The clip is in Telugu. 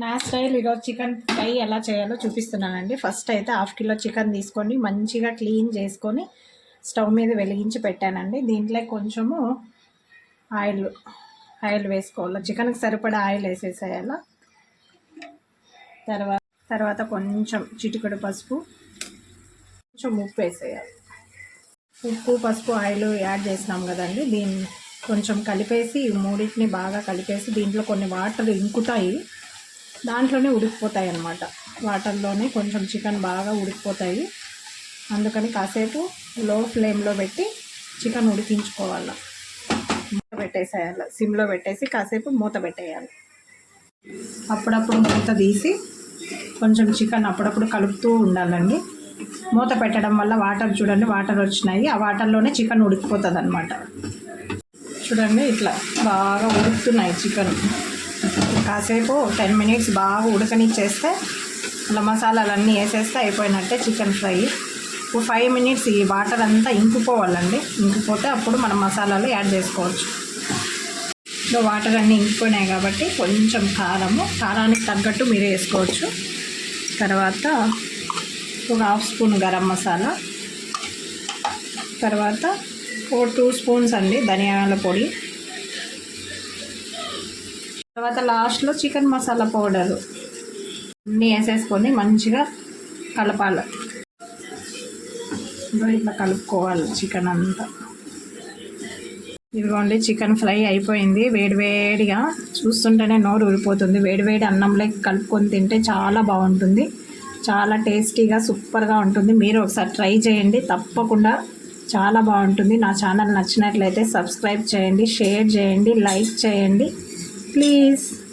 నా స్టైల్ ఈరోజు చికెన్ ఫ్రై ఎలా చేయాలో చూపిస్తున్నానండి. ఫస్ట్ అయితే హాఫ్ కిలో చికెన్ తీసుకొని మంచిగా క్లీన్ చేసుకొని స్టవ్ మీద వెలిగించి పెట్టానండి. దీంట్లో కొంచెము ఆయిల్ ఆయిల్ వేసుకోవాలి. చికెన్కి సరిపడా ఆయిల్ వేసేసేయాల. తర్వాత తర్వాత కొంచెం చిటికడు పసుపు కొంచెం ఉప్పు వేసేయాలి. ఉప్పు పసుపు ఆయిల్ యాడ్ చేసినాం కదండి. దీన్ని కొంచెం కలిపేసి మూడింటిని బాగా కలిపేసి దీంట్లో కొన్ని వాటర్ ఇంకుతాయి. దాంట్లోనే ఉడికిపోతాయి అన్నమాట వాటర్లోనే కొంచెం చికెన్ బాగా ఉడికిపోతాయి. అందుకని కాసేపు లో ఫ్లేమ్లో పెట్టి చికెన్ ఉడికించుకోవాలి. మూత పెట్టేసేయాలి. సిమ్లో పెట్టేసి కాసేపు మూత పెట్టేయాలి. అప్పుడప్పుడు మూత తీసి కొంచెం చికెన్ అప్పుడప్పుడు కలుపుతూ ఉండాలండి. మూత పెట్టడం వల్ల వాటర్ చూడండి వాటర్ వచ్చినాయి. ఆ వాటర్లోనే చికెన్ ఉడికిపోతుంది అనమాట చూడండి ఇట్లా బాగా ఉడుకుతున్నాయి చికెన్. కాసేపు టెన్ మినిట్స్ బాగా ఉడకనిచ్చేస్తే అలా మసాలాలన్నీ వేసేస్తే అయిపోయినట్టే చికెన్ ఫ్రై. ఇప్పుడు ఫైవ్ మినిట్స్ ఈ వాటర్ అంతా ఇంకిపోవాలండి. ఇంకిపోతే అప్పుడు మనం మసాలాలు యాడ్ చేసుకోవచ్చు. సో వాటర్ అన్నీ ఇంకిపోయినాయి కాబట్టి కొంచెం కారము కారానికి తగ్గట్టు మీరు వేసుకోవచ్చు. తర్వాత ఒక హాఫ్ స్పూన్ గరం మసాలా. తర్వాత ఫోర్ టూ స్పూన్స్ అండి ధనియాల పొడి. తర్వాత లాస్ట్లో చికెన్ మసాలా పౌడర్. అన్నీ వేసేసుకొని మంచిగా కలపాలి. ఇట్లా కలుపుకోవాలి చికెన్ అంతా. ఇదిగోండి చికెన్ ఫ్రై అయిపోయింది. వేడివేడిగా చూస్తుంటేనే నోరు ఊరిపోతుంది. వేడివేడి అన్నంలో కలుపుకొని తింటే చాలా బాగుంటుంది. చాలా టేస్టీగా సూపర్గా ఉంటుంది. మీరు ఒకసారి ట్రై చేయండి. తప్పకుండా చాలా బాగుంటుంది. నా ఛానల్ నచ్చినట్లయితే సబ్స్క్రైబ్ చేయండి షేర్ చేయండి లైక్ చేయండి. please.